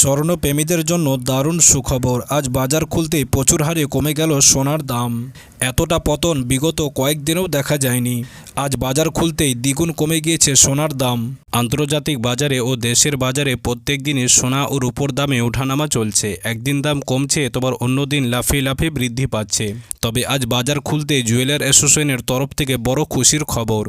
স্বর্ণপ্রেমীদের জন্য দারুণ সুখবর। আজ বাজার খুলতেই প্রচুর হারে কমে গেল সোনার দাম। এতটা পতন বিগত কয়েকদিনেও দেখা যায়নি। আজ বাজার খুলতেই দ্বিগুণ কমে গিয়েছে সোনার দাম। আন্তর্জাতিক বাজারে ও দেশের বাজারে প্রত্যেক দিনই সোনা ও রূপোর দামে ওঠানামা চলছে। একদিন দাম কমছে তোমার অন্য দিন লাফিয়ে লাফিয়ে বৃদ্ধি পাচ্ছে। তবে আজ বাজার খুলতে জুয়েলার অ্যাসোসিয়েশনের তরফ থেকে বড় খুশির খবর।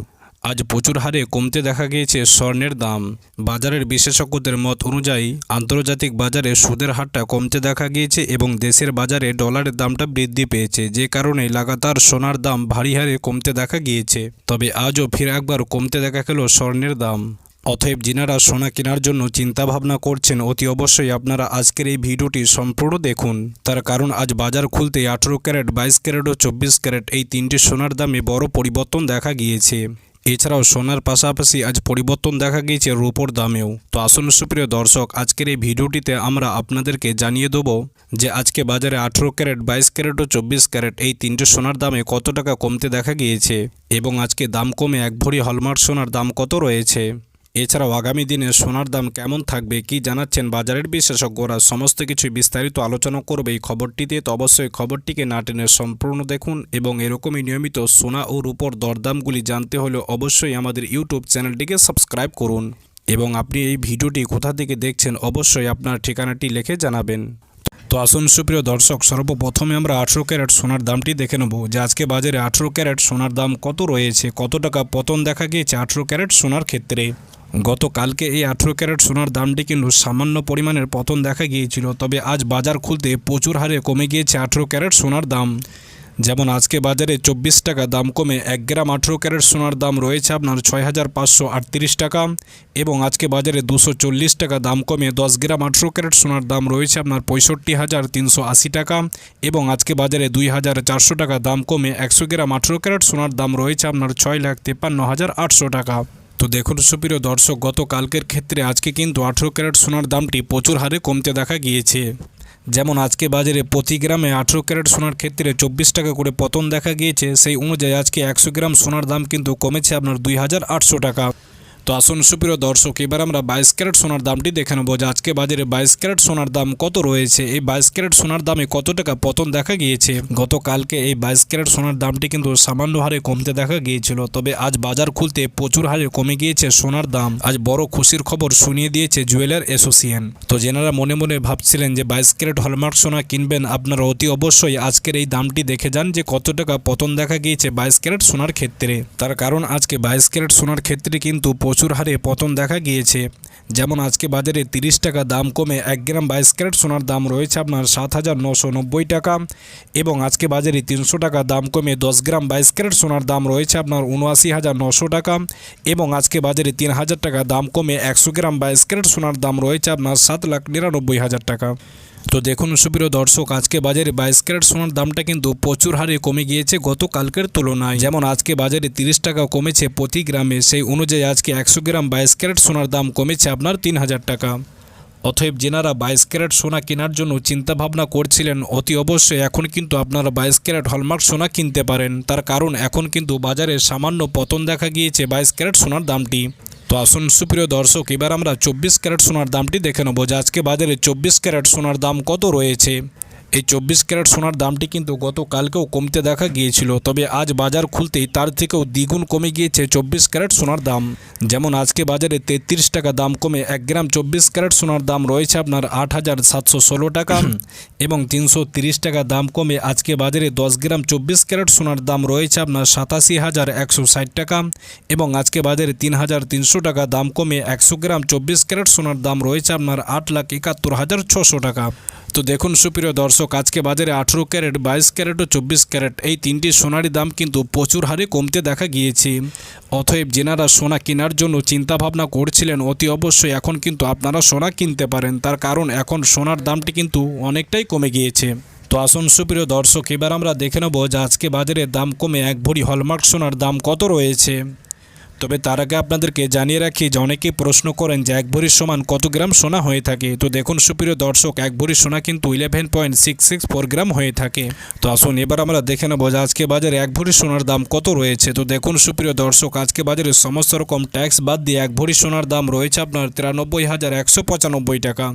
আজ প্রচুর হারে কমতে দেখা গিয়েছে স্বর্ণের দাম। বাজারের বিশেষজ্ঞদের মত অনুযায়ী, আন্তর্জাতিক বাজারে সুদের হারটা কমতে দেখা গিয়েছে এবং দেশের বাজারে ডলারের দামটা বৃদ্ধি পেয়েছে, যে কারণে লাগাতার সোনার দাম ভারী হারে কমতে দেখা গিয়েছে। তবে আজও ফির একবার কমতে দেখা গেল স্বর্ণের দাম। অতএব যিনারা সোনা কেনার জন্য চিন্তা ভাবনা করছেন, অতি অবশ্যই আপনারা আজকের এই ভিডিওটি সম্পূর্ণ দেখুন। তার কারণ, আজ বাজার খুলতে আঠেরো ক্যারেট, বাইশ ক্যারেট ও চব্বিশ ক্যারেট এই তিনটি সোনার দামে বড় পরিবর্তন দেখা গিয়েছে। এছাড়াও সোনার পাশাপাশি আজ পরিবর্তন দেখা গিয়েছে রূপোর দামেও। তো আসুন সুপ্রিয় দর্শক, আজকের এই ভিডিওটিতে আমরা আপনাদেরকে জানিয়ে দেবো যে আজকে বাজারে আঠেরো ক্যারেট, বাইশ ক্যারেট ও চব্বিশ ক্যারেট এই তিনটে সোনার দামে কত টাকা কমতে দেখা গিয়েছে এবং আজকে দাম কমে এক ভরি হলমার্ক সোনার দাম কত রয়েছে? এছাড়াও আগামী দিনে সোনার দাম কেমন থাকবে কি জানাচ্ছেন বাজারের বিশেষজ্ঞরা, সমস্ত কিছু বিস্তারিত আলোচনা করবে এই খবরটিতে, তো অবশ্যই খবরটিকে না টেনে সম্পূর্ণ দেখুন এবং এরকমই নিয়মিত সোনা ও রূপর দরদামগুলি জানতে হলে অবশ্যই আমাদের ইউটিউব চ্যানেলটিকে সাবস্ক্রাইব করুন এবং আপনি এই ভিডিওটি কোথা থেকে দেখছেন অবশ্যই আপনার ঠিকানাটি লিখে জানাবেন। তো আসুন, সুপ্রিয় দর্শক, সর্বপ্রথমে আমরা আঠেরো ক্যারেট সোনার দামটি দেখে নেব। যে আজকে বাজারে আঠেরো ক্যারেট সোনার দাম কত রয়েছে, কত টাকা পতন দেখা গিয়েছে আঠেরো ক্যারেট সোনার ক্ষেত্রে? গতকালকে এই আঠেরো ক্যারেট সোনার দামটি কিন্তু সামান্য পরিমাণের পতন দেখা গিয়েছিল, তবে আজ বাজার খুলতে প্রচুর হারে কমে গিয়েছে আঠেরো ক্যারেট সোনার দাম। যেমন আজকে বাজারে চব্বিশ টাকা দাম কমে এক গ্রাম আঠেরো ক্যারেট সোনার দাম রয়েছে আপনার ছয় হাজার পাঁচশো আটত্রিশ টাকা এবং আজকে বাজারে দুশো চল্লিশ টাকা দাম কমে দশ গ্রাম আঠেরো ক্যারেট সোনার দাম রয়েছে আপনার পঁয়ষট্টি হাজার তিনশো আশি টাকা এবং আজকে বাজারে দুই হাজার চারশো টাকা দাম কমে একশো গ্রাম আঠেরো ক্যারেট সোনার দাম রয়েছে আপনার ছয় লাখ তেপ্পান্ন হাজার আটশো টাকা। তো দেখুন সুপ্রিয় দর্শক গত কালকের ক্ষেত্রে আজকে কিন্তু আঠেরো ক্যারেট সোনার দামটি প্রচুর হারে কমতে দেখা গিয়েছে। যেমন আজকে বাজারে প্রতি গ্রামে আঠেরো ক্যারেট সোনার ক্ষেত্রে চব্বিশ টাকা করে পতন দেখা গিয়েছে, সেই অনুযায়ী আজকে একশো গ্রাম সোনার দাম কিন্তু কমেছে আপনার দুই হাজার আটশো টাকা। তো আসুন সুপ্রিয় দর্শক, এবার আমরা বাইশ ক্যারেট সোনার দামটি দেখে নেব যে আজকে বাজারে বাইশ ক্যারেট সোনার দাম কত রয়েছে। এই বাইশ ক্যারেট সোনার দামে কত টাকা পতন দেখা গিয়েছে? গতকালকে এই বাইশ ক্যারেট সোনার দামটি কিন্তু সামান্য হারে কমতে দেখা গিয়েছিল, তবে আজ বাজার খুলতে প্রচুর হারে কমে গিয়েছে সোনার দাম। আজ বড় খুশির খবর শুনিয়ে দিয়েছে জুয়েলার অ্যাসোসিয়েশন। তো যেনারা মনে মনে ভাবছিলেন যে বাইশ ক্যারেট হলমার্ক সোনা কিনবেন আপনারা অতি অবশ্যই আজকের এই দামটি দেখে যান যে কত টাকা পতন দেখা গিয়েছে বাইশ ক্যারেট সোনার ক্ষেত্রে। তার কারণ আজকে বাইশ ক্যারেট সোনার ক্ষেত্রে কিন্তু প্রচুর হারে পতন দেখা গিয়েছে। যেমন আজকে বাজারে তিরিশ টাকা দাম কমে এক গ্রাম বাইশ ক্যারেট সোনার দাম রয়েছে আপনার সাত হাজার নশো নব্বই টাকা এবং আজকে বাজারে তিনশো টাকা দাম কমে দশ গ্রাম বাইশ ক্যারেট সোনার দাম রয়েছে আপনার উনআশি হাজার নশো টাকা এবং আজকে বাজারে তিন হাজার টাকা দাম কমে একশো গ্রাম বাইশ ক্যারেট সোনার দাম রয়েছে আপনার সাত লাখ নিরানব্বই হাজার টাকা। তো দেখুন সুপ্রিয় দর্শক, আজকে বাজারে বাইশ ক্যারেট সোনার দামটা কিন্তু প্রচুর হারে কমে গিয়েছে গতকালকের তুলনায়। যেমন আজকে বাজারে তিরিশ টাকা কমেছে প্রতি গ্রামে, সেই অনুযায়ী আজকে একশো গ্রাম বাইশ ক্যারেট সোনার দাম কমেছে আপনার তিন হাজার টাকা। অতএব যেনারা বাইশ ক্যারেট সোনা কেনার জন্য চিন্তা ভাবনা করছিলেন, অতি অবশ্যই এখন কিন্তু আপনারা বাইশ ক্যারেট হলমার্ক সোনা কিনতে পারেন। তার কারণ এখন কিন্তু বাজারে সামান্য পতন দেখা গিয়েছে বাইশ ক্যারেট সোনার দামটি। তো আসুন সুপ্রিয় দর্শক, এবার আমরা চব্বিশ ক্যারেট সোনার দামটি দেখে নেব। যে আজকে বাজারে চব্বিশ ক্যারেট সোনার দাম কত রয়েছে? এই চব্বিশ ক্যারেট সোনার দামটি কিন্তু গতকালকেও কমতে দেখা গিয়েছিল তবে আজ বাজার খুলতেই তার থেকেও দ্বিগুণ কমে গিয়েছে চব্বিশ ক্যারেট সোনার দাম। যেমন আজকে বাজারে তেত্রিশ টাকা দাম কমে এক গ্রাম চব্বিশ ক্যারেট সোনার দাম রয়েছে আপনার আট হাজার সাতশো ষোলো টাকা এবং তিনশো তিরিশ টাকা দাম কমে আজকে বাজারে দশ গ্রাম চব্বিশ ক্যারেট সোনার দাম রয়েছে আপনার সাতাশি হাজার একশো ষাট টাকা এবং আজকে বাজারে তিন হাজার তিনশো টাকা দাম কমে একশো গ্রাম চব্বিশ ক্যারেট সোনার দাম রয়েছে আপনার আট লাখ একাত্তর হাজার ছশো টাকা। তো দেখুন সুপ্রিয় দর্শক, আজকে বাজারে আঠেরো ক্যারেট, বাইশ ক্যারেট ও চব্বিশ ক্যারেট এই তিনটি সোনারই দাম কিন্তু প্রচুর হারে কমতে দেখা গিয়েছে। অতএব যেনারা সোনা কেনার জন্য চিন্তা ভাবনা করছিলেন, অতি অবশ্যই এখন কিন্তু আপনারা সোনা কিনতে পারেন। তার কারণ এখন সোনার দামটি কিন্তু অনেকটাই কমে গিয়েছে। তো আসুন সুপ্রিয় দর্শক, এবার আমরা দেখে নেব যে আজকে বাজারে দাম কমে এক ভরি হলমার্ক সোনার দাম কত রয়েছে। তবে তার আগে আপনাদেরকে জানিয়ে রাখি যে অনেকেই প্রশ্ন করেন যে এক ভরির সমান কত গ্রাম সোনা হয়ে থাকে। তো দেখুন, সুপ্রিয় দর্শক, এক ভরির সোনা কিন্তু eleven point six six four gram হয়ে থাকে। তো আসুন, এবার আমরা দেখে নেব যে আজকে বাজারে এক ভরি সোনার দাম কত রয়েছে। তো দেখুন, সুপ্রিয় দর্শক, আজকে বাজারে সমস্ত রকম ট্যাক্স বাদ দিয়ে এক ভরি সোনার দাম রয়েছে আপনার তিরানব্বই হাজার একশো পঁচানব্বই টাকা।